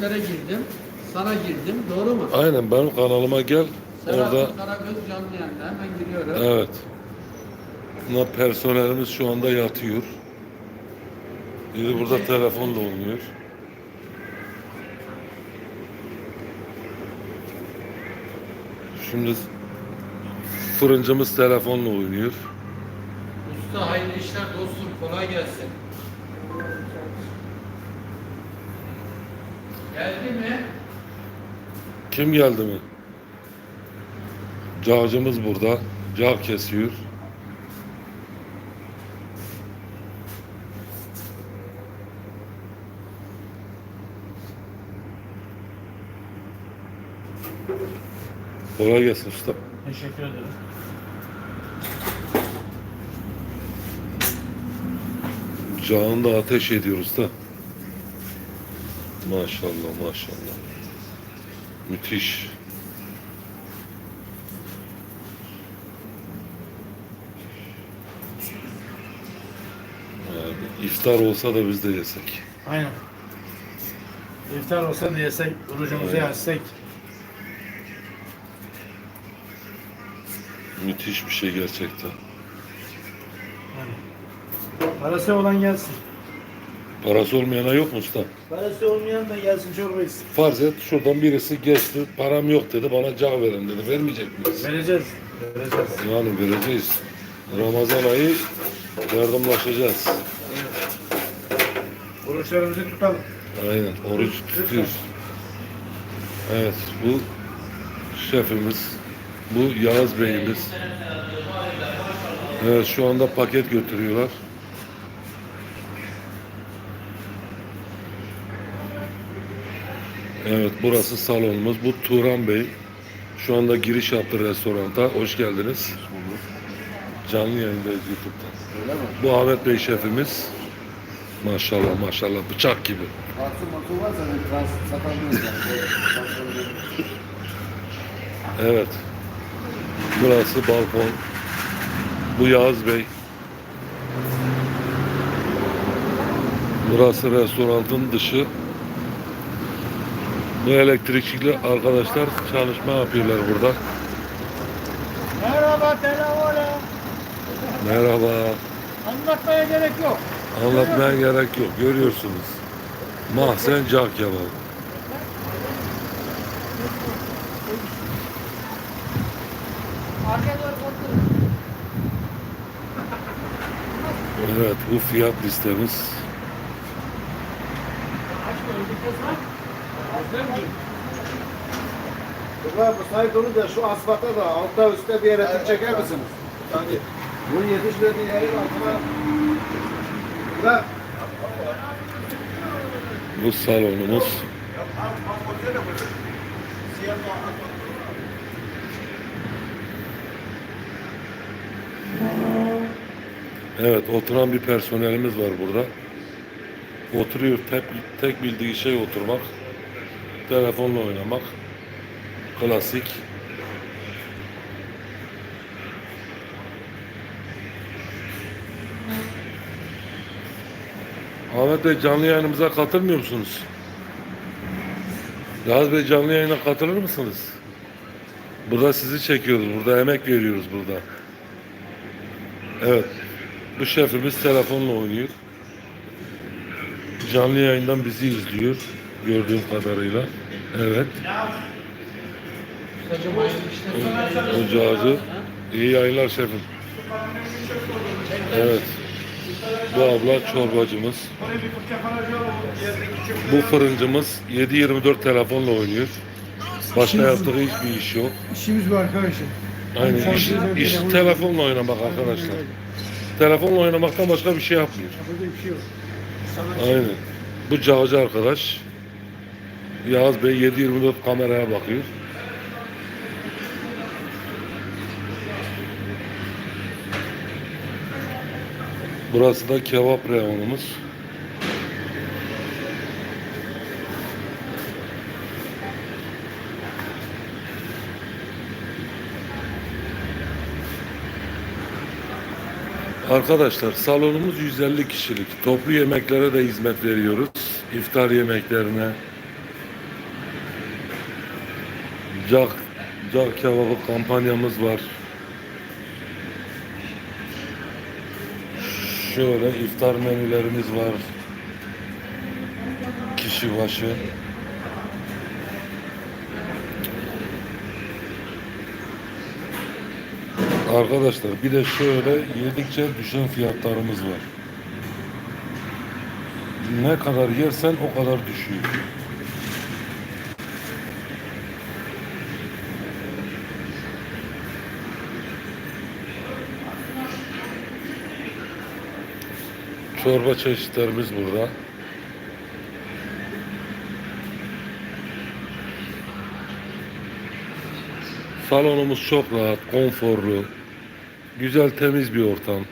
Büyüklere girdim. Sana girdim. Doğru mu? Aynen benim kanalıma gel. Orada Serhat Karagöz canlı yayında. Hemen giriyorum. evet. Bunlar personelimiz şu anda yatıyor. Biri burada telefonla oynuyor. Şimdi fırıncımız telefonla oynuyor. Usta hayırlı işler dostum. Kolay gelsin. Geldi mi? Kim geldi mi? Cağcımız burada. Cağ kesiyor. Kolay gelsin usta. Teşekkür ederim. Cağını da ateş ediyoruz da. Maşallah maşallah. Müthiş. Yani iftar olsa da biz de yesek. Aynen. İftar olsa da yesek, orucumuzu Aynen. yersek. Müthiş bir şey gerçekten. Aynen. Parası olan gelsin. Parası olmayana yok mu usta? Parası olmayan da gelsin çorba içsin. Farz et şuradan birisi geçti, param yok dedi, bana cağ verin dedi. Vermeyecek miyiz? Vereceğiz. Vereceğiz. Yani vereceğiz. Ramazan ayı yardımlaşacağız. Oruçlarımızı tutalım. Aynen, oruç tutuyoruz. Evet, bu şefimiz, bu Yağız Bey'imiz. Evet, şu anda paket götürüyorlar. Evet, burası salonumuz. Bu Turan Bey. Şu anda giriş yaptı restoranta. Hoş geldiniz. Canlı yayındayız YouTube'da. Öyle mi? Bu Ahmet Bey şefimiz. Maşallah maşallah bıçak gibi. Artı motor var zaten trans satamıyoruz yani. Evet. Burası balkon. Bu Yağız Bey. Burası restoranın dışı. Bu elektrikçili arkadaşlar çalışma yapıyorlar burada. Merhaba telefonu. Merhaba. Anlatmaya gerek yok. Anlatmaya gerek yok. Görüyorsunuz. Mahzen cağ kebabı. Evet bu fiyat listemiz. Ulan bu sahip onu da şu asfalta da altta üstte bir yere tır çeker misiniz? Yani bunun yetişmediği yerin altına Ulan Bu salonumuz. Evet oturan bir personelimiz var burada. Oturuyor tek, tek bildiği şey oturmak. Telefonla oynamak. Klasik. Ahmet Bey canlı yayınımıza katılmıyor musunuz? Yaz Bey canlı yayına katılır mısınız? Burada sizi çekiyoruz. Burada emek veriyoruz burada. Evet. Bu şefimiz telefonla oynuyor. Canlı yayından bizi izliyor. Gördüğüm kadarıyla. Evet. İşler. Ocağcı. İyi yayınlar şefim. Evet. Bu abla çorbacımız. Bu fırıncımız 7-24 telefonla oynuyor. Başka yaptığı hiçbir iş yok. İşimiz bu arkadaşlar. Aynen iş, iş telefonla oynamak arkadaşlar. Telefonla oynamaktan başka bir şey yapmıyor. Şey. Aynen. Bu cağcı arkadaş. Yağız Bey 7-24 kameraya bakıyor. Burası da kebap reyonumuz. Arkadaşlar salonumuz 150 kişilik. Toplu yemeklere de hizmet veriyoruz. İftar yemeklerine, Cak, cak kebabı kampanyamız var. Şöyle iftar menülerimiz var. Kişi başı. Arkadaşlar bir de şöyle yedikçe düşen fiyatlarımız var. Ne kadar yersen o kadar düşüyor. Çorba çeşitlerimiz burada. Salonumuz çok rahat, konforlu. Güzel, temiz bir ortam.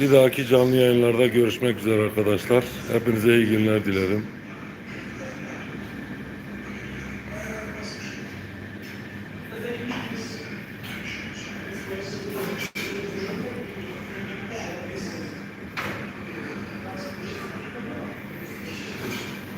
Bir dahaki canlı yayınlarda görüşmek üzere arkadaşlar. Hepinize iyi günler dilerim.